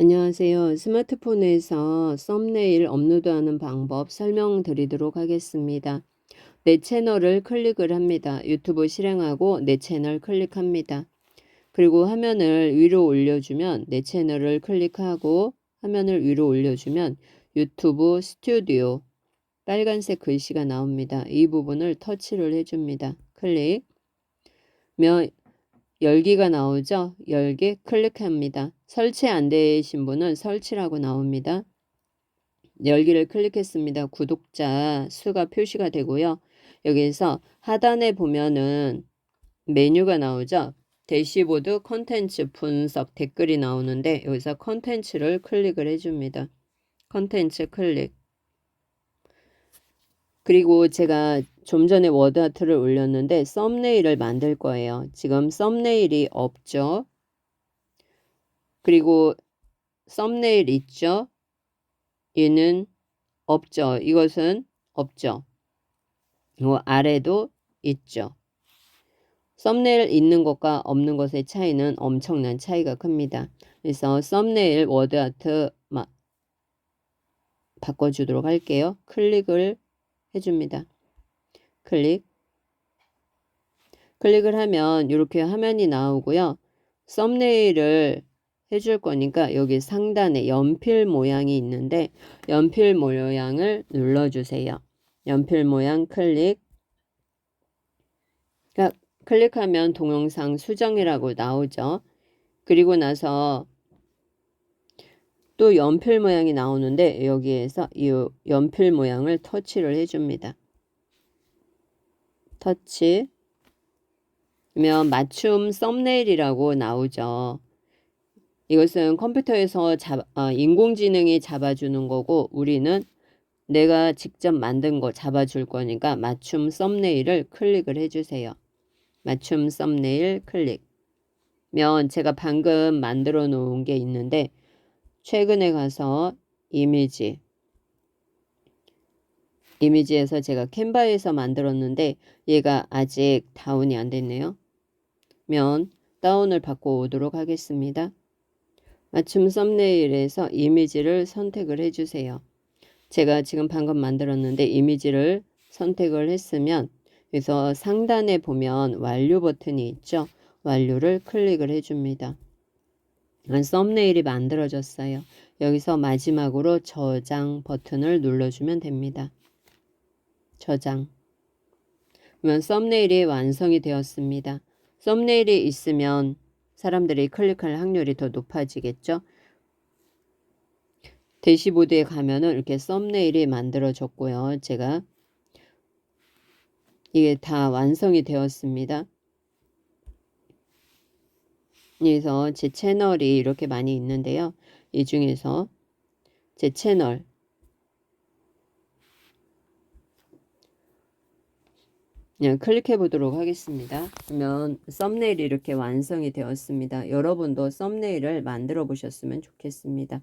안녕하세요. 스마트폰에서 썸네일 업로드하는 방법 설명드리도록 하겠습니다. 내 채널을 클릭을 합니다. 유튜브 실행하고 내 채널 클릭합니다. 그리고 화면을 위로 올려주면 내 채널을 클릭하고 화면을 위로 올려주면 유튜브 스튜디오 빨간색 글씨가 나옵니다. 이 부분을 터치를 해줍니다. 클릭. 면 열기가 나오죠? 열기 클릭합니다. 설치 안 되신 분은 설치라고 나옵니다. 열기를 클릭했습니다. 구독자 수가 표시가 되고요. 여기서 하단에 보면은 메뉴가 나오죠? 대시보드 컨텐츠 분석 댓글이 나오는데 여기서 컨텐츠를 클릭을 해줍니다. 컨텐츠 클릭. 그리고 제가 좀 전에 워드 아트를 올렸는데 썸네일을 만들 거예요. 지금 썸네일이 없죠. 그리고 썸네일 있죠. 얘는 없죠. 이것은 없죠. 요 아래도 있죠. 썸네일 있는 것과 없는 것의 차이는 엄청난 차이가 큽니다. 그래서 썸네일 워드 아트 바꿔주도록 할게요. 클릭을 해줍니다. 클릭. 클릭을 하면 이렇게 화면이 나오고요. 썸네일을 해줄 거니까 여기 상단에 연필 모양이 있는데 연필 모양을 눌러주세요. 연필 모양 클릭. 그러니까 클릭하면 동영상 수정이라고 나오죠. 그리고 나서 또 연필 모양이 나오는데 여기에서 이 연필 모양을 터치를 해줍니다. 터치 면 맞춤 썸네일이라고 나오죠. 이것은 컴퓨터에서 잡, 어, 인공지능이 잡아주는 거고 우리는 내가 직접 만든 거 잡아줄 거니까 맞춤 썸네일을 클릭을 해주세요. 맞춤 썸네일 클릭. 면 제가 방금 만들어 놓은 게 있는데 최근에 가서 이미지 이미지에서 제가 캔바에서 만들었는데 얘가 아직 다운이 안 됐네요. 면 다운을 받고 오도록 하겠습니다. 맞춤 썸네일에서 이미지를 선택을 해주세요. 제가 지금 방금 만들었는데 이미지를 선택을 했으면 그래서 상단에 보면 완료 버튼이 있죠. 완료를 클릭을 해줍니다. 썸네일이 만들어졌어요. 여기서 마지막으로 저장 버튼을 눌러주면 됩니다. 저장. 그러면 썸네일이 완성이 되었습니다. 썸네일이 있으면 사람들이 클릭할 확률이 더 높아지겠죠. 대시보드에 가면은 이렇게 썸네일이 만들어졌고요. 제가 이게 다 완성이 되었습니다. 그래서 제 채널이 이렇게 많이 있는데요. 이 중에서 제 채널 그냥 클릭해 보도록 하겠습니다. 그러면 썸네일이 이렇게 완성이 되었습니다. 여러분도 썸네일을 만들어 보셨으면 좋겠습니다.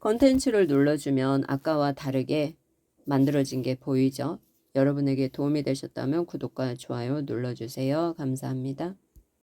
컨텐츠를 눌러주면 아까와 다르게 만들어진 게 보이죠? 여러분에게 도움이 되셨다면 구독과 좋아요 눌러주세요. 감사합니다.